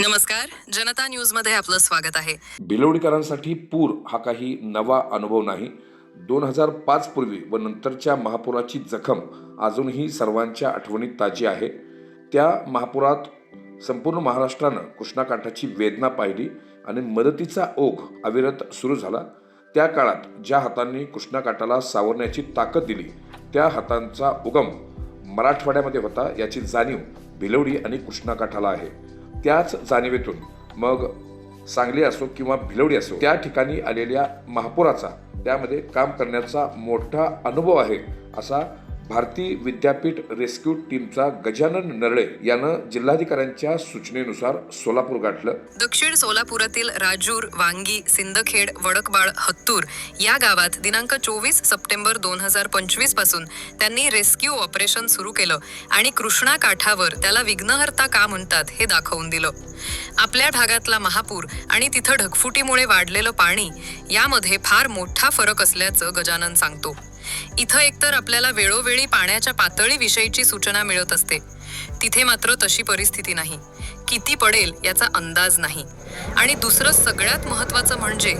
नमस्कार. जनता न्यूजमध्ये आपलं स्वागत आहे. भिलवडीकरांसाठी पूर हा काही नवा अनुभव नाही. दोन हजार पाच पूर्वी व नंतरच्या महापुराची जखम अजूनही सर्वांच्या आठवणीत ताजी आहे. त्या महापुरात संपूर्ण महाराष्ट्रानं कृष्णाकाठाची वेदना पाहिली आणि मदतीचा ओघ अविरत सुरू झाला. त्या काळात ज्या हातांनी कृष्णाकाठाला सावरण्याची ताकद दिली त्या हातांचा उगम मराठवाड्यामध्ये होता याची जाणीव भिलवडी आणि कृष्णाकाठाला आहे. त्याच जाणीवेतून मग सांगली असो किंवा भिलवडी असो त्या ठिकाणी आलेल्या महापुराचा त्यामध्ये काम करण्याचा मोठा अनुभव आहे असा भारती विद्यापीठ रेस्क्यू टीमचा गजानन नरळे यानं जिल्हाधिकाऱ्यांच्या सूचनेनुसार सोलापूर गाठलं. दक्षिण सोलापुरातील राजूर वांगी सिंदखेड वडकबाळ हत्तूर या गावात दिनांक चोवीस सप्टेंबर दोन हजार पंचवीसपासून त्यांनी रेस्क्यू ऑपरेशन सुरू केलं आणि कृष्णा काठावर त्याला विघ्नहर्ता का म्हणतात हे दाखवून दिलं. आपल्या भागातला महापूर आणि तिथं ढगफुटीमुळे वाढलेलं पाणी यामध्ये फार मोठा फरक असल्याचं गजानन सांगतो. इथं एकतर आपल्याला वेळोवेळी पाण्याच्या पातळीविषयीची सूचना मिळत असते. तिथे मात्र तशी परिस्थिती नाही. किती पडेल याचा अंदाज नाही. आणि दुसरं सगळ्यात महत्वाचं म्हणजे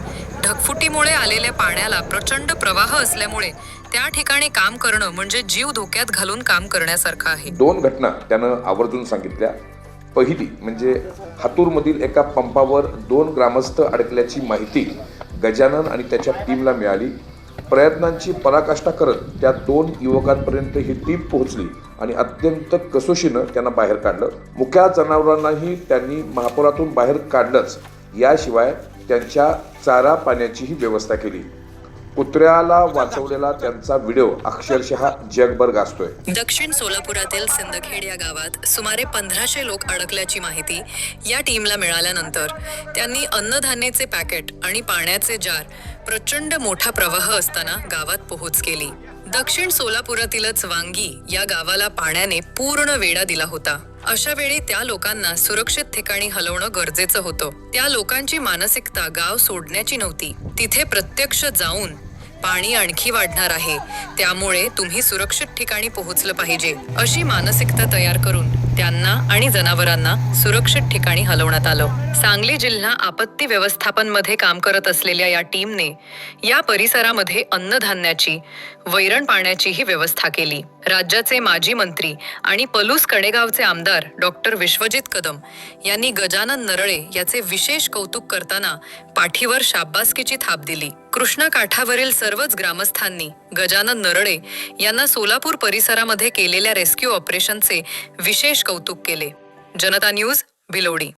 ढगफुटीमुळे आलेल्या पाण्याला प्रचंड प्रवाह असल्यामुळे त्या ठिकाणी काम करणं म्हणजे जीव धोक्यात घालून काम करण्यासारखं आहे. दोन घटना त्यानं आवर्जून सांगितल्या. पहिली म्हणजे हातूरमधील एका पंपावर दोन ग्रामस्थ अडकल्याची माहिती गजानन आणि त्याच्या टीमला मिळाली. प्रयत्नांची पराकाष्ठा करत त्या दोन युवकांपर्यंत ही टीम पोहोचली आणि अत्यंत कसोशीनं त्यांना बाहेर काढलं. मुख्या जनावरांनाही त्यांनी महापुरातून बाहेर काढलंच. याशिवाय त्यांच्या चारा पाण्याचीही व्यवस्था केली. कुत्र्याला वाचवलेला त्यांचा व्हिडिओ अक्षरशः जगभर गाजतोय. दक्षिण सोलापुरातील सिंदखेड या गावात सुमारे पंधराशे लोक अडकल्याची माहिती या टीमला मिळाल्यानंतर त्यांनी अन्नधान्याचे पॅकेट आणि पाण्याचे जार प्रचंड मोठा प्रवाह असताना गावात पोहोच केली. दक्षिण सोलापुरातीलच वांगी या गावाला पाण्याने पूर्ण वेढा दिला होता. अशा वेळी त्या लोकांना सुरक्षित ठिकाणी हलवणं गरजेचं होतं. त्या लोकांची मानसिकता गाव सोडण्याची नव्हती. तिथे प्रत्यक्ष जाऊन पाणी आणखी वाढणार आहे. त्यामुळे तुम्ही सुरक्षित ठिकाणी पोहोचलं पाहिजे अशी मानसिकता तयार करून त्यांना आणि जनावरांना सुरक्षित ठिकाणी हलवण्यात आलं. सांगली जिल्हा आपत्ती व्यवस्थापनमध्ये काम करत असलेल्या या टीमने या परिसरामध्ये अन्नधान्याची वैरण पाण्याचीही व्यवस्था केली. राज्याचे माजी मंत्री आणि पलूस कणेगावचे आमदार डॉक्टर विश्वजित कदम यांनी गजानन नरळे याचे विशेष कौतुक करताना पाठीवर शाब्बासकीची थाप दिली. कृष्णा काठावरील सर्वच ग्रामस्थांनी गजानन नरळे यांना सोलापूर परिसरामध्ये केलेल्या रेस्क्यू ऑपरेशनचे विशेष कौतुक केले. जनता न्यूज भिलोडी.